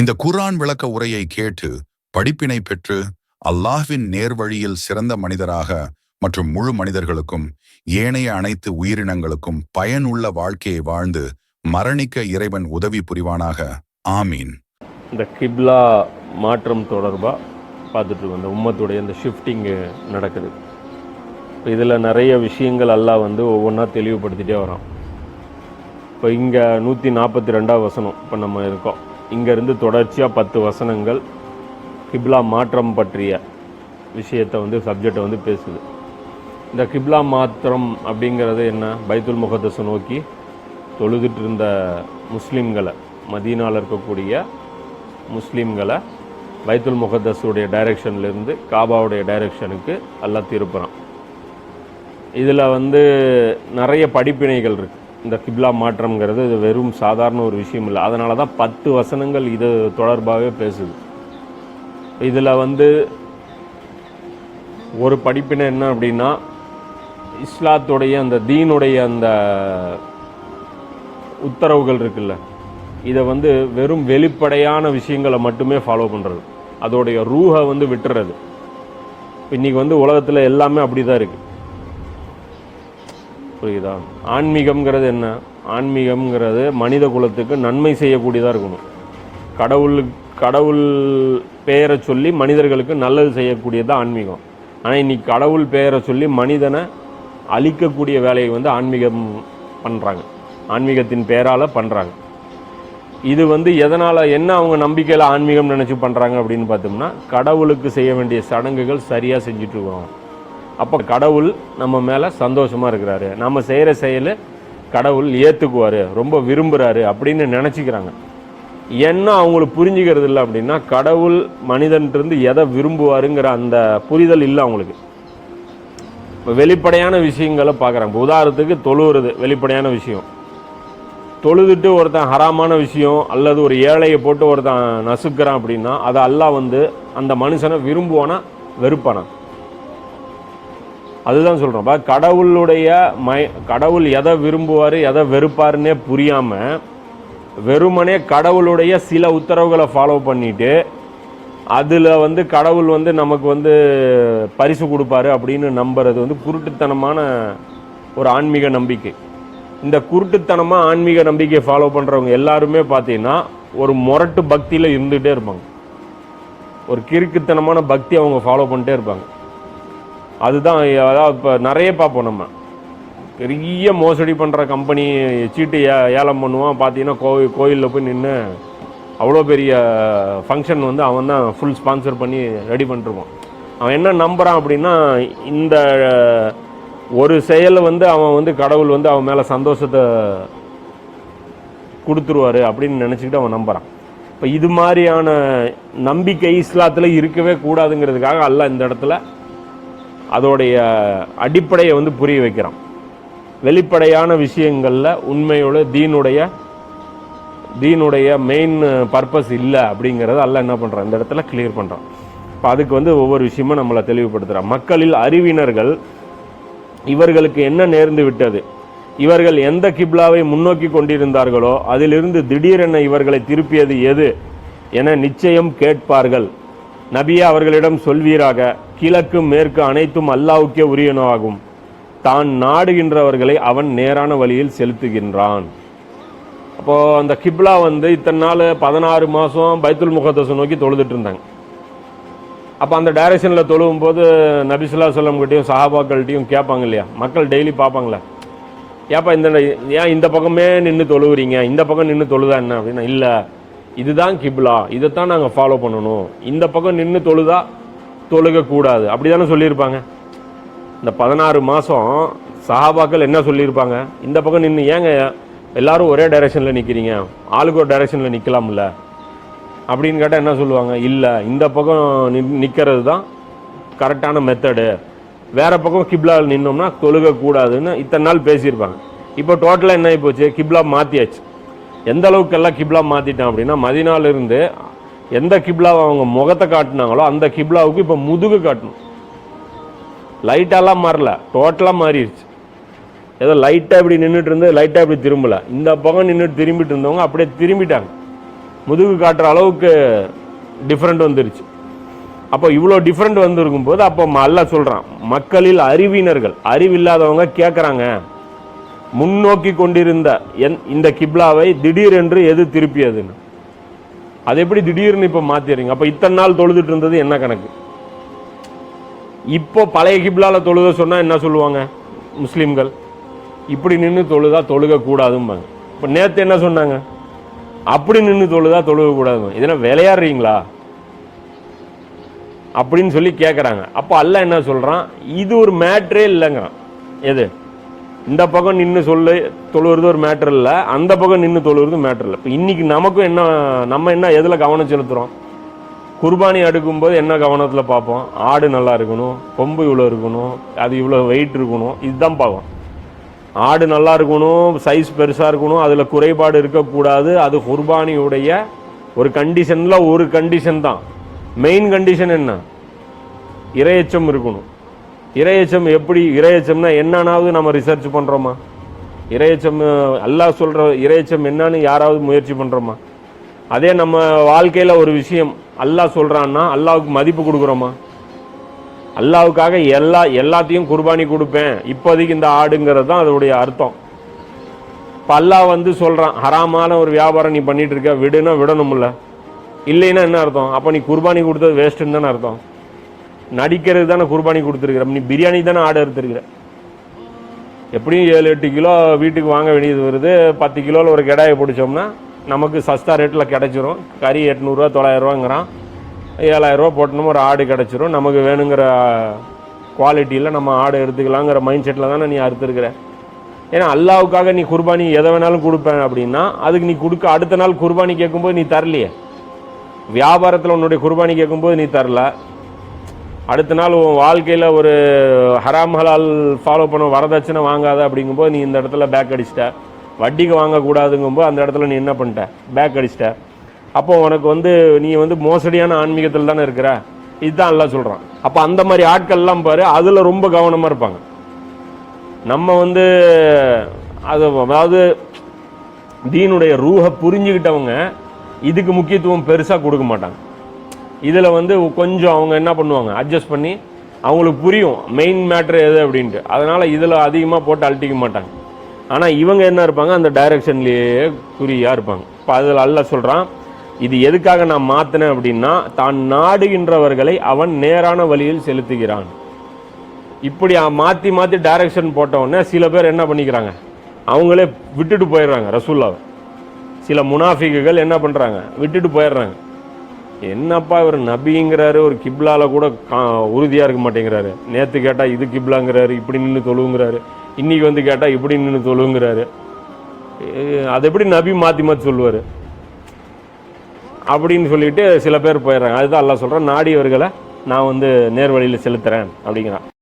இந்த குர்ஆன் விளக்க உரையை கேட்டு படிப்பினை பெற்று அல்லாஹ்வின் நேர்வழியில் சிறந்த மனிதராக மற்றும் முழு மனிதர்களுக்கும் ஏனைய அனைத்து உயிரினங்களுக்கும் பயனுள்ள வாழ்க்கையை வாழ்ந்து மரணிக்க இறைவன் உதவி புரிவானாக. ஆமீன். இந்த கிப்லா மாற்றம் தொடர்பாக பார்த்துட்டு இந்த உம்மத்துடைய இந்த ஷிஃப்டிங்கு நடக்குது. இப்போ இதில் நிறைய விஷயங்கள் எல்லாம் வந்து ஒவ்வொன்றா தெளிவுபடுத்திட்டே வரோம் இப்போ இங்கே நூற்றி நாற்பத்தி ரெண்டாவது வசனம் இப்போ நம்ம இருக்கோம். இங்கேருந்து தொடர்ச்சியாக பத்து வசனங்கள் கிப்லா மாற்றம் பற்றிய விஷயத்தை வந்து சப்ஜெக்டை வந்து பேசுது. இந்த கிப்லா மாத்திரம் அப்படிங்கிறது என்ன? பைத்துல் முகத்தஸை நோக்கி தொழுதுட்டு இருந்த முஸ்லீம்களை மதீனாவில் இருக்கக்கூடிய முஸ்லீம்களை பைத்துல் முகத்தஸுடைய டைரெக்ஷன்லேருந்து காபாவுடைய டைரெக்ஷனுக்கு எல்லாம் திருப்புறான் இதில் வந்து நிறைய படிப்பினைகள் இருக்குது இந்த கிப்லா மாற்றம்ங்கிறது இது வெறும் சாதாரண ஒரு விஷயம் இல்லை. அதனால தான் பத்து வசனங்கள் இது தொடர்பாகவே பேசுது. இதில் வந்து ஒரு படிப்பினை என்ன அப்படின்னா இஸ்லாத்துடைய அந்த தீனுடைய அந்த உத்தரவுகள் இருக்குல்ல இதை வந்து வெறும் வெளிப்படையான விஷயங்களை மட்டுமே ஃபாலோ பண்ணுறது அதோடைய ரூஹை வந்து விட்டுறது. இன்றைக்கி வந்து உலகத்தில் எல்லாமே அப்படி தான் இருக்குது புரியுதா? ஆன்மீகம்ங்கிறது என்ன? ஆன்மீகம்ங்கிறது மனித குலத்துக்கு நன்மை செய்யக்கூடியதாக இருக்கணும். கடவுள் கடவுள் பெயரை சொல்லி மனிதர்களுக்கு நல்லது செய்யக்கூடியது ஆன்மீகம். ஆனால் இன்னைக்கு கடவுள் பெயரை சொல்லி மனிதனை அழிக்கக்கூடிய வேலையை வந்து ஆன்மீகம் பண்ணுறாங்க ஆன்மீகத்தின் பெயரால் பண்ணுறாங்க இது வந்து எதனால் என்ன அவங்க நம்பிக்கையில் ஆன்மீகம் நினச்சி பண்ணுறாங்க அப்படின்னு பார்த்தோம்னா கடவுளுக்கு செய்ய வேண்டிய சடங்குகள் சரியாக செஞ்சுட்ருக்கோம் அப்போ கடவுள் நம்ம மேலே சந்தோஷமாக இருக்கிறாரு. நம்ம செய்கிற செயல் கடவுள் ஏற்றுக்குவார் ரொம்ப விரும்புகிறாரு அப்படின்னு நினச்சிக்கிறாங்க. என்ன அவங்களுக்கு புரிஞ்சுக்கிறது இல்லை அப்படின்னா கடவுள் மனிதன்ட்டு எதை விரும்புவாருங்கிற அந்த புரிதல் இல்லை அவங்களுக்கு. இப்போ வெளிப்படையான விஷயங்களை பார்க்குறாங்க இப்போ உதாரணத்துக்கு தொழுவுறது வெளிப்படையான விஷயம். தொழுதுட்டு ஒருத்தன் ஹராமான விஷயம் அல்லது ஒரு ஏழையை போட்டு ஒருத்தன் நசுக்கிறான் அப்படின்னா அதை அல்லாஹ் வந்து அந்த மனுஷனை விரும்புவானா வெறுப்பானா? அதுதான் சொல்கிறோம் பா கடவுளுடைய மை கடவுள் எதை விரும்புவார் எதை வெறுப்பாருன்னே புரியாமல் வெறுமனே கடவுளுடைய சில உத்தரவுகளை ஃபாலோ பண்ணிட்டு அதில் வந்து கடவுள் வந்து நமக்கு வந்து பரிசு கொடுப்பாரு அப்படின்னு நம்புறது வந்து குருட்டுத்தனமான ஒரு ஆன்மீக நம்பிக்கை. இந்த குருட்டுத்தனமாக ஆன்மீக நம்பிக்கையை ஃபாலோ பண்ணுறவங்க எல்லாருமே பார்த்தீங்கன்னா ஒரு முரட்டு பக்தியில் இருந்துகிட்டே இருப்பாங்க. ஒரு கிறுக்குத்தனமான பக்தி அவங்க ஃபாலோ பண்ணிட்டே இருப்பாங்க. அதுதான் அதாவது இப்போ நிறைய பார்ப்போம் நம்ம. பெரிய மோசடி பண்ணுற கம்பெனி சீட்டு ஏ ஏலம் பண்ணுவான். பார்த்தீங்கன்னா கோவில் கோயிலில் போய் நின்று அவ்வளோ பெரிய ஃபங்க்ஷன் வந்து அவன் தான் ஃபுல் ஸ்பான்சர் பண்ணி ரெடி பண்ணிருப்பான். அவன் என்ன நம்புகிறான் அப்படின்னா இந்த ஒரு செயலை வந்து அவன் வந்து கடவுள் வந்து அவன் மேலே சந்தோஷத்தை கொடுத்துருவாரு அப்படின்னு நினச்சிக்கிட்டு அவன் நம்புகிறான் இப்போ இது மாதிரியான நம்பிக்கை இஸ்லாத்தில் இருக்கவே கூடாதுங்கிறதுக்காக அல்ல இந்த இடத்துல அதோடைய அடிப்படையை வந்து புரிய வைக்கிறான். வெளிப்படையான விஷயங்களில் உண்மையோட தீனுடைய தீனுடைய மெயின் பர்பஸ் இல்லை அப்படிங்கிறத அல்ல என்ன பண்ணுறான் இந்த இடத்துல கிளியர் பண்ணுறான் இப்போ அதுக்கு வந்து ஒவ்வொரு விஷயமும் நம்மளை தெளிவுபடுத்துகிறான் மக்களில் அறிவினர்கள் இவர்களுக்கு என்ன நேர்ந்து விட்டது? இவர்கள் எந்த கிப்லாவை முன்னோக்கி கொண்டிருந்தார்களோ அதிலிருந்து திடீரென இவர்களை திருப்பியது எது? என நிச்சயம் கேட்பார்கள். நபியே அவர்களிடம் சொல்வீராக கிழக்கு மேற்கு அனைத்தும் அல்லாவுக்கே உரியனவாகும். தான் நாடுகின்றவர்களை அவன் நேரான வழியில் செலுத்துகின்றான். அப்போது அந்த கிப்லா வந்து இத்தனை நாள் பதினாறு மாதம் பைத்துல் முகத்தஸை நோக்கி தொழுதுட்டு இருந்தாங்க. அப்போ அந்த டைரக்ஷனில் தொழுவும் போது நபிசுல்லா சொல்லம்கிட்டையும் சஹாபாக்கள்கிட்டையும் கேட்பாங்க இல்லையா? மக்கள் டெய்லி பார்ப்பாங்களே. ஏப்பா இந்த ஏன் இந்த பக்கமே நின்று தொழுவுறீங்க? இந்த பக்கம் நின்று தொழுதா என்ன அப்படின்னா இல்லை. இதுதான் கிப்லா இதைத்தான் நாங்கள் ஃபாலோ பண்ணணும். இந்த பக்கம் நின்று தொழுதா தொழுகக்கூடாது. அப்படி தானே சொல்லியிருப்பாங்க. இந்த பதினாறு மாதம் சஹாபாக்கள் என்ன சொல்லியிருப்பாங்க? இந்த பக்கம் நின்று ஏங்க எல்லாரும் ஒரே டைரெக்ஷனில் நிற்கிறீங்க ஆளுக்கு ஒரு டைரெக்ஷனில் நிற்கலாம்ல அப்படின்னு கேட்டால் என்ன சொல்லுவாங்க? இல்லை இந்த பக்கம் நிற்கிறது தான் கரெக்டான மெத்தடு வேறு பக்கம் கிப்லாவில் நின்னோம்னா தொழுகக்கூடாதுன்னு இத்தனை நாள் பேசியிருப்பாங்க. இப்போ டோட்டலாக என்ன ஆகி போச்சு கிப்லா மாற்றியாச்சு எந்த அளவுக்கு எல்லாம் கிப்லா மாற்றிட்டான் அப்படின்னா மதினாலிருந்து எந்த கிப்லாவை அவங்க முகத்தை காட்டினாங்களோ அந்த கிப்லாவுக்கு இப்போ முதுகு காட்டணும். லைட்டெல்லாம் மாறல டோட்டலாக மாறிடுச்சு. ஏதோ லைட்டாக இப்படி நின்றுட்டு இருந்து லைட்டாக இப்படி திரும்பலை. இந்த பக்கம் நின்றுட்டு திரும்பிட்டு இருந்தவங்க அப்படியே திரும்பிட்டாங்க. முதுகு காட்டுற அளவுக்கு டிஃப்ரெண்ட் வந்துருச்சு. அப்போ இவ்வளோ டிஃப்ரெண்ட் வந்திருக்கும் போது அப்போ நல்லா சொல்கிறான் மக்களில் அறிவினர்கள் அறிவில்லாதவங்க கேட்குறாங்க முன்னோக்கி கொண்டிருந்த என் இந்த கிப்லாவை திடீரென்று எது திருப்பியதுன்னு. அது எப்படி திடீர்னு இப்போ மாத்திடுறீங்க? அப்போ இத்தனை நாள் தொழுதுட்டு இருந்தது என்ன கணக்கு? இப்போ பழைய கிப்லால தொழுத சொன்னால் என்ன சொல்லுவாங்க? முஸ்லீம்கள் இப்படி நின்று தொழுதா தொழுக கூடாதும்பாங்க இப்போ நேற்று என்ன சொன்னாங்க? அப்படி நின்று தொழுதா தொழுக கூடாதுங்க இதெல்லாம் விளையாடுறீங்களா அப்படின்னு சொல்லி கேட்குறாங்க அப்போ அல்ல என்ன சொல்கிறான் இது ஒரு மேட்ரே இல்லைங்கிறான். எது? இந்த பக்கம் நின்று சொல்லு தொழுவுறது ஒரு மேட்ரு இல்லை. அந்த பக்கம் நின்று தொழுவது மேட்ரு இல்லை. இப்போ இன்றைக்கி நமக்கும் என்ன நம்ம என்ன எதில் கவனம் செலுத்துகிறோம் குர்பானி அடுக்கும்போது என்ன கவனத்தில் பார்ப்போம்? ஆடு நல்லா இருக்கணும் கொம்பு இவ்வளோ இருக்கணும் அது இவ்வளோ வெயிட் இருக்கணும் இதுதான் பார்ப்போம் ஆடு நல்லா இருக்கணும் சைஸ் பெருசாக இருக்கணும் அதில் குறைபாடு இருக்கக்கூடாது. அது குர்பானியுடைய ஒரு கண்டிஷனில் ஒரு கண்டிஷன் தான். மெயின் கண்டிஷன் என்ன? இரையச்சம் இருக்கணும். இரையச்சம் எப்படி இரையச்சம்னா என்னன்னாவது நம்ம ரிசர்ச் பண்ணுறோமா இரையச்சம் அல்லாஹ் சொல்கிற இரையச்சம் என்னன்னு யாராவது முயற்சி பண்ணுறோமா அதே நம்ம வாழ்க்கையில் ஒரு விஷயம் அல்லாஹ் சொல்கிறான்னா அல்லாவுக்கு மதிப்பு கொடுக்குறோமா? அல்லாவுக்காக எல்லா எல்லாத்தையும் குர்பானி கொடுப்பேன். இப்போதைக்கு இந்த ஆடுங்கிறது தான் அதோடைய அர்த்தம். இப்போ அல்லாஹ் வந்து சொல்கிறான் ஹராமான ஒரு வியாபாரம் நீ பண்ணிகிட்டு இருக்க விடுனா விடணும்ல. இல்லைன்னா என்ன அர்த்தம்? அப்போ நீ குர்பானி கொடுத்தது வேஸ்ட்டுன்னு தானே அர்த்தம். நடிக்கிறது தானே குர்பானி கொடுத்துருக்குற. நீ பிரியாணி தானே ஆர்டர் எடுத்துருக்குற. எப்படியும் ஏழு எட்டு கிலோ வீட்டுக்கு வாங்க வேண்டியது வருது. பத்து கிலோவில் ஒரு கிடாயை பிடிச்சோம்னா நமக்கு சஸ்தா ரேட்டில் கிடச்சிரும். கறி எட்நூறுரூவா தொள்ளாயிரரூவாங்கிறான் ஏழாயிரரூவா போட்டோம் ஒரு ஆடு கிடச்சிரும். நமக்கு வேணுங்கிற குவாலிட்டியில் நம்ம ஆடு எடுத்துக்கலாங்கிற மைண்ட் செட்டில் தானே நீ அறுத்துருக்குற. ஏன்னா அல்லாவுக்காக நீ குர்பானி எதை வேணாலும் கொடுப்பேன் அப்படின்னா அதுக்கு நீ கொடுக்க அடுத்த நாள் குர்பானி கேட்கும்போது நீ தரலையே. வியாபாரத்தில் உன்னுடைய குர்பானி கேட்கும்போது நீ தரல. அடுத்த நாள் உன் வாழ்க்கையில் ஒரு ஹராம் ஹலால் ஃபாலோ பண்ண வரதட்சணை வாங்காத அப்படிங்கும்போது நீ இந்த இடத்துல பேக் அடிச்சிட்ட. வட்டிக்கு வாங்கக்கூடாதுங்கும்போது அந்த இடத்துல நீ என்ன பண்ணிட்ட? பேக் அடிச்சிட்ட. அப்போ உனக்கு வந்து நீ வந்து மோசடியான ஆன்மீகத்தில் தானே இருக்கிற? இதுதான் எல்லாம் சொல்கிறான் அப்போ அந்த மாதிரி ஆட்கள்லாம் பாரு அதில் ரொம்ப கவனமாக இருப்பாங்க. நம்ம வந்து அது அதாவது தீனுடைய ரூஹை புரிஞ்சுக்கிட்டவங்க இதுக்கு முக்கியத்துவம் பெருசாக கொடுக்க மாட்டாங்க. இதில் வந்து கொஞ்சம் அவங்க என்ன பண்ணுவாங்க? அட்ஜஸ்ட் பண்ணி அவங்களுக்கு புரியும் மெயின் மேட்ரு எது அப்படின்ட்டு. அதனால் இதில் அதிகமாக போட்டு அழட்டிக்க மாட்டாங்க. ஆனால் இவங்க என்ன இருப்பாங்க? அந்த டைரக்ஷன்லேயே குறியாக இருப்பாங்க. இப்போ அதில் அல்ல சொல்கிறான் இது எதுக்காக நான் மாற்றினேன் அப்படின்னா தான் நாடுகின்றவர்களை அவன் நேரான வழியில் செலுத்துகிறான். இப்படி மாற்றி மாற்றி டைரக்ஷன் போட்டவுடனே சில பேர் என்ன பண்ணிக்கிறாங்க? அவங்களே விட்டுட்டு போயிடுறாங்க ரசூல்லாவை. சில முனாஃபிக்குகள் என்ன பண்ணுறாங்க விட்டுட்டு போயிடுறாங்க. என்னப்பா இவர் நபிங்கிறாரு ஒரு கிப்லாவில் கூட கா உறுதியாக இருக்க மாட்டேங்கிறாரு. நேற்று கேட்டால் இது கிப்லாங்கிறாரு இப்படி நின்று தொழுங்கிறாரு இன்றைக்கி வந்து கேட்டால் இப்படி நின்று தொழுங்கிறாரு அது எப்படி நபி மாற்றி மாற்றி சொல்லுவார்? அப்படின்னு சொல்லிட்டு சில பேர் போயிடுறாங்க. அதுதான் எல்லாம் சொல்கிறேன் நாடியவர்களை நான் வந்து நேர்வழியில் செலுத்துறேன் அப்படிங்கிறான்.